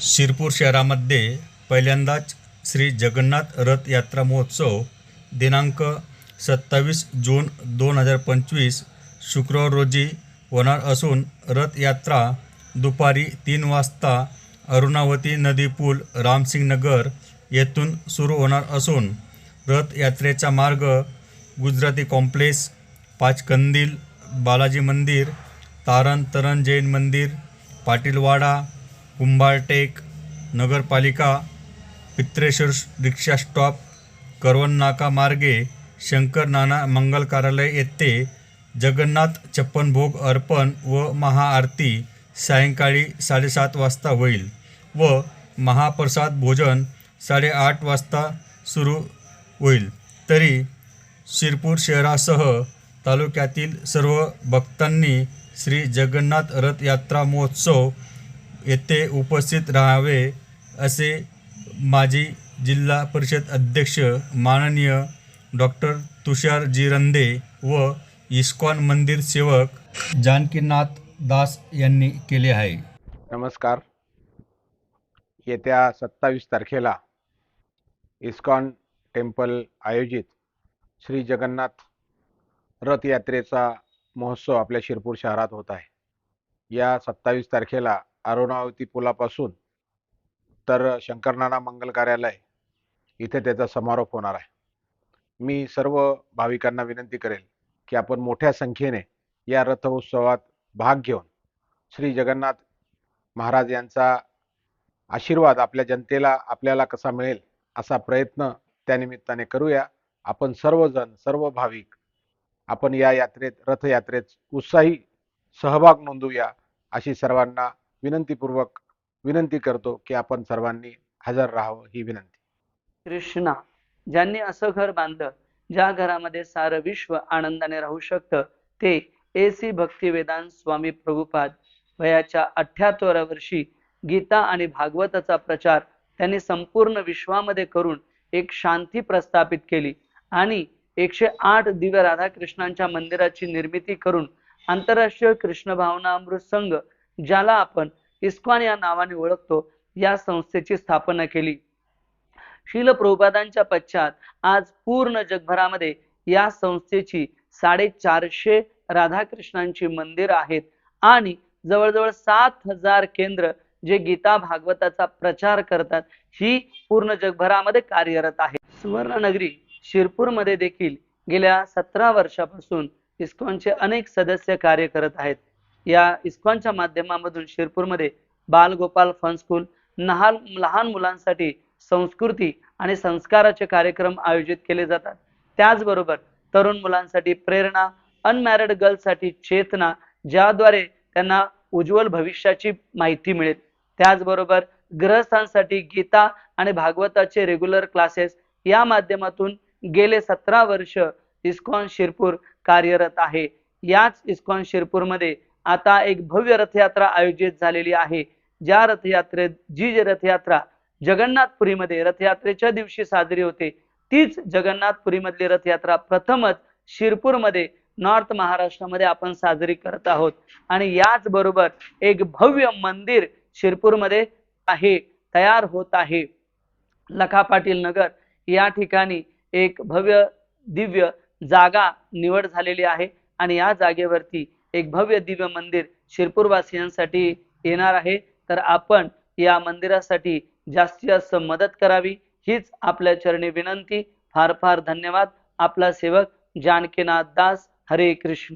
शिरपूर शहरामध्ये पहिल्यांदाच श्री जगन्नाथ रथ यात्रा महोत्सव दिनांक सत्तावीस जून दोन हजार पंचवीस शुक्रवार रोजी होणार असून रथयात्रा दुपारी तीन वाजता अरुणावती नदी पूल रामसिंगनगर येथून सुरू होणार असून रथयात्रेचा मार्ग गुजराती कॉम्प्लेक्स पाचकंदील बालाजी मंदिर तारण तरण जैन मंदिर पाटीलवाडा कुंभारटेक नगरपालिका पित्रेश्वर रिक्षा स्टॉप करवनाका मार्गे शंकर नाना मंगल कार्यालय येथे जगन्नाथ चप्पनभोग अर्पण व महाआरती सायंकाळी साडेसात वाजता होईल व महाप्रसाद भोजन साडेआठ वाजता सुरू होईल. तरी शिरपूर शहरासह तालुक्यातील सर्व भक्तांनी श्री जगन्नाथ रथयात्रा महोत्सव येथे उपस्थित राहावे असे माजी जिल्हा परिषद अध्यक्ष माननीय डॉक्टर तुषार जिरंदे व इस्कॉन मंदिर सेवक जानकीनाथ दास यांनी केले आहे. नमस्कार. येत्या सत्तावीस तारखेला इस्कॉन टेम्पल आयोजित श्री जगन्नाथ रथयात्रेचा महोत्सव आपल्या शिरपूर शहरात होत आहे. या सत्तावीस तारखेला अरुणावती पुलापासून तर शंकरनाना मंगल कार्यालय इथे त्याचा समारोप होणार आहे. मी सर्व भाविकांना विनंती करेल की आपण मोठ्या संख्येने या रथोत्सवात भाग घेऊन श्री जगन्नाथ महाराज यांचा आशीर्वाद आपल्या जनतेला आपल्याला कसा मिळेल असा प्रयत्न त्यानिमित्ताने करूया. आपण सर्वजण सर्व भाविक आपण या यात्रेत रथयात्रेत उत्साही सहभाग नोंदवूया अशी सर्वांना विनंतीपूर्वक विनंती करतो की आपण सर्वांनी हजर राहावं ही विनंती. कृष्णा ज्यांनी असं घर बांधलं ज्या घरामध्ये सारं विश्व आनंदाने राहू शकतं ते A C Bhaktivedanta Swami Prabhupada वयाच्या अठ्ठ्याहत्तराव्या वर्षी गीता आणि भागवताचा प्रचार त्यांनी संपूर्ण विश्वामध्ये करून एक शांती प्रस्थापित केली आणि एकशे आठ दिव्य राधाकृष्णांच्या मंदिराची निर्मिती करून आंतरराष्ट्रीय कृष्ण भावना अमृत संघ ज्याला आपण इस्कॉन या नावाने ओळखतो या संस्थेची स्थापना केली. शिल प्रभुपादांच्या पश्चात आज पूर्ण जगभरामध्ये या संस्थेची साडेचारशे राधाकृष्णांची मंदिर आहेत आणि जवळजवळ सात हजार केंद्र जे गीता भागवताचा प्रचार करतात ही पूर्ण जगभरामध्ये कार्यरत आहे. सुवर्णनगरी शिरपूरमध्ये देखील गेल्या सतरा वर्षापासून इस्कॉनचे अनेक सदस्य कार्य करत आहेत. या इस्कॉनच्या माध्यमामधून शिरपूरमध्ये बालगोपाल फन स्कूल लहान लहान मुलांसाठी संस्कृती आणि संस्काराचे कार्यक्रम आयोजित केले जातात. त्याचबरोबर तरुण मुलांसाठी प्रेरणा अनमॅरिड गर्ल्ससाठी चेतना ज्याद्वारे त्यांना उज्ज्वल भविष्याची माहिती मिळेल. त्याचबरोबर ग्रहस्थांसाठी गीता आणि भागवताचे रेग्युलर क्लासेस या माध्यमातून गेले सतरा वर्ष इस्कॉन शिरपूर कार्यरत आहे. याच इस्कॉन शिरपूरमध्ये आता एक भव्य रथयात्रा आयोजित झालेली आहे. ज्या रथयात्रेत जी जी रथयात्रा जगन्नाथपुरीमध्ये रथयात्रेच्या दिवशी साजरी होते तीच जगन्नाथपुरीमधली रथयात्रा प्रथमच शिरपूरमध्ये नॉर्थ महाराष्ट्रामध्ये आपण साजरी करत आहोत. आणि याच बरोबर एक भव्य मंदिर शिरपूरमध्ये आहे तयार होत आहे. लखा पाटील नगर या ठिकाणी एक भव्य दिव्य जागा निवड झालेली आहे. आणि या जागेवरती एक भव्य दिव्य मंदिर शिरपूरवासियांसाठी येणार आहे. तर आपण या मंदिरासाठी जास्तीत जास्त मदत करावी. हीच आपल्या चरणी विनंती. फार फार धन्यवाद. आपला सेवक जानकीनाथ दास. हरे कृष्ण.